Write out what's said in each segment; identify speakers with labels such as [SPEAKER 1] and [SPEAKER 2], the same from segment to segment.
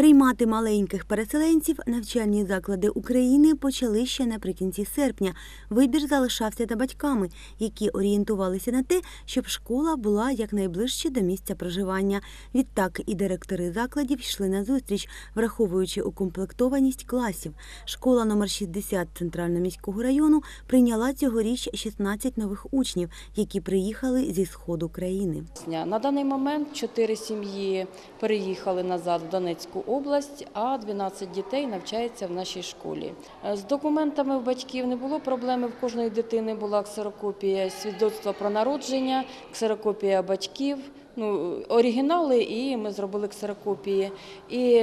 [SPEAKER 1] Приймати маленьких переселенців навчальні заклади України почали ще наприкінці серпня. Вибір залишався за батьками, які орієнтувалися на те, щоб школа була якнайближче до місця проживання. Відтак і директори закладів йшли на зустріч, враховуючи укомплектованість класів. Школа номер 60 Центрального міського району прийняла цьогоріч 16 нових учнів, які приїхали зі сходу країни.
[SPEAKER 2] На даний момент чотири сім'ї переїхали назад в Донецьку область, а 12 дітей навчається в нашій школі. Е, З документами в батьків не було проблеми. В кожної дитини була ксерокопія свідоцтва про народження, ксерокопія батьків. Ну, оригінали, і ми зробили ксерокопії. І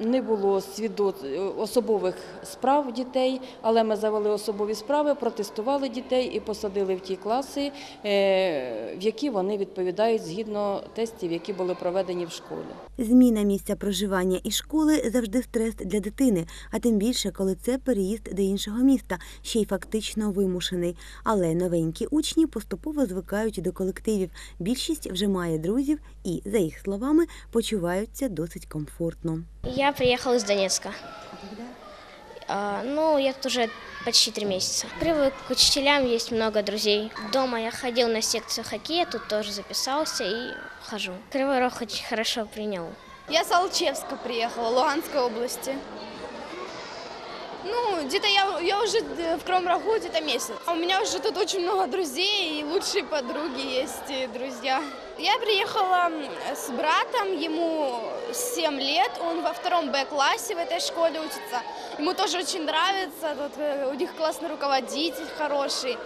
[SPEAKER 2] не було свідоц... особових справ дітей, але ми завели особові справи, протестували дітей і посадили в ті класи, е, в які вони відповідають згідно тестів, які були проведені в школі.
[SPEAKER 1] Зміна місця проживання і школи завжди стрес для дитини, а тим більше, коли це переїзд до іншого міста, ще й фактично вимушений. Але новенькі учні поступово звикають до колективів. Більшість вже має друзів і, за їх словами, почуваються досить комфортно.
[SPEAKER 3] Я приехала из Донецка. А, ну, я тут уже почти три месяца. Привык к учителям, есть много друзей. Дома я ходил на секцию хоккея, тут тоже записался и хожу. Кривой Рог очень хорошо принял.
[SPEAKER 4] Я с Алчевска приехала, Луганской области Ну, где-то я, я уже э, в Кривом Рогу где-то месяц. А у меня уже тут очень много друзей, и лучшие подруги есть, и друзья. Я приехала м, с братом, ему 7 лет, он во втором Б-классе в этой школе учится. Ему тоже очень нравится, тут, э, у них классный руководитель хороший,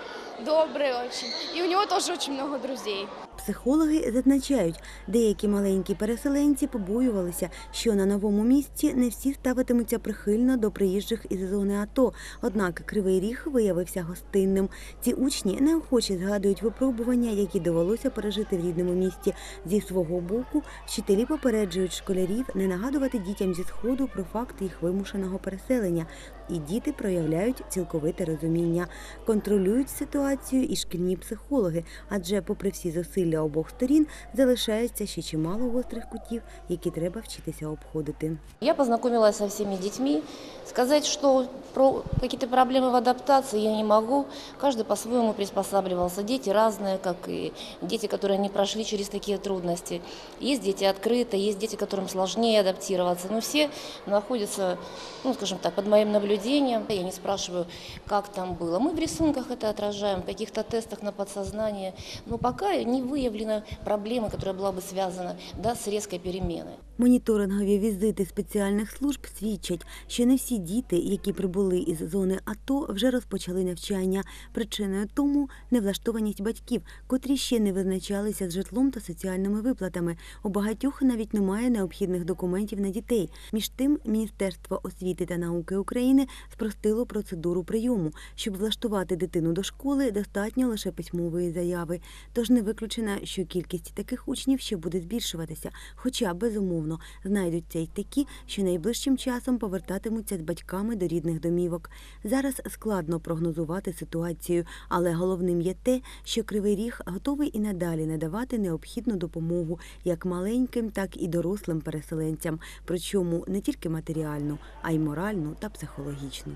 [SPEAKER 4] добрый очень. И у него тоже очень много друзей.
[SPEAKER 1] Психологи зазначають, деякі маленькі переселенці побоювалися, що на новому місці не всі ставитимуться прихильно до приїжджих із зони АТО. Однак Кривий Ріг виявився гостинним. Ці учні неохоче згадують випробування, які довелося пережити в рідному місті. Зі свого боку вчителі попереджують школярів не нагадувати дітям зі сходу про факт їх вимушеного переселення. І діти проявляють цілковите розуміння, контролюють ситуацію і шкільні психологи, адже, попри всі зусилля обох сторін, залишається ще чимало гострих кутів, які треба вчитися обходити.
[SPEAKER 5] Я познакомилась со всеми детьми. Сказать, что про какие-то проблемы в адаптации я не могу. Каждый по-своему приспосабливался. Дети разные, как и дети, которые не прошли через такие трудности. Есть дети открытые, есть дети, которым сложнее адаптироваться. Но все находятся, ну, скажем так, под моим наблюдением. Я не спрашиваю, как там было. Мы в рисунках это отражаем, в каких-то тестах на подсознание. Но пока не выявлена проблема, которая была бы связана да, с резкой переменой.
[SPEAKER 1] Моніторингові візити спеціальних служб свідчать, що не всі діти, які прибули із зони АТО, вже розпочали навчання. Причиною тому невлаштованість батьків, котрі ще не визначалися з житлом та соціальними виплатами. У багатьох навіть немає необхідних документів на дітей. Між тим, Міністерство освіти та науки України спростило процедуру прийому. Щоб влаштувати дитину до школи, достатньо лише письмової заяви. Тож не виключено, що кількість таких учнів ще буде збільшуватися, хоча безумовно знайдуться й такі, що найближчим часом повертатимуться з батьками до рідних домівок. Зараз складно прогнозувати ситуацію, але головним є те, що Кривий Ріг готовий і надалі надавати необхідну допомогу як маленьким, так і дорослим переселенцям, причому не тільки матеріальну, а й моральну та психологічну.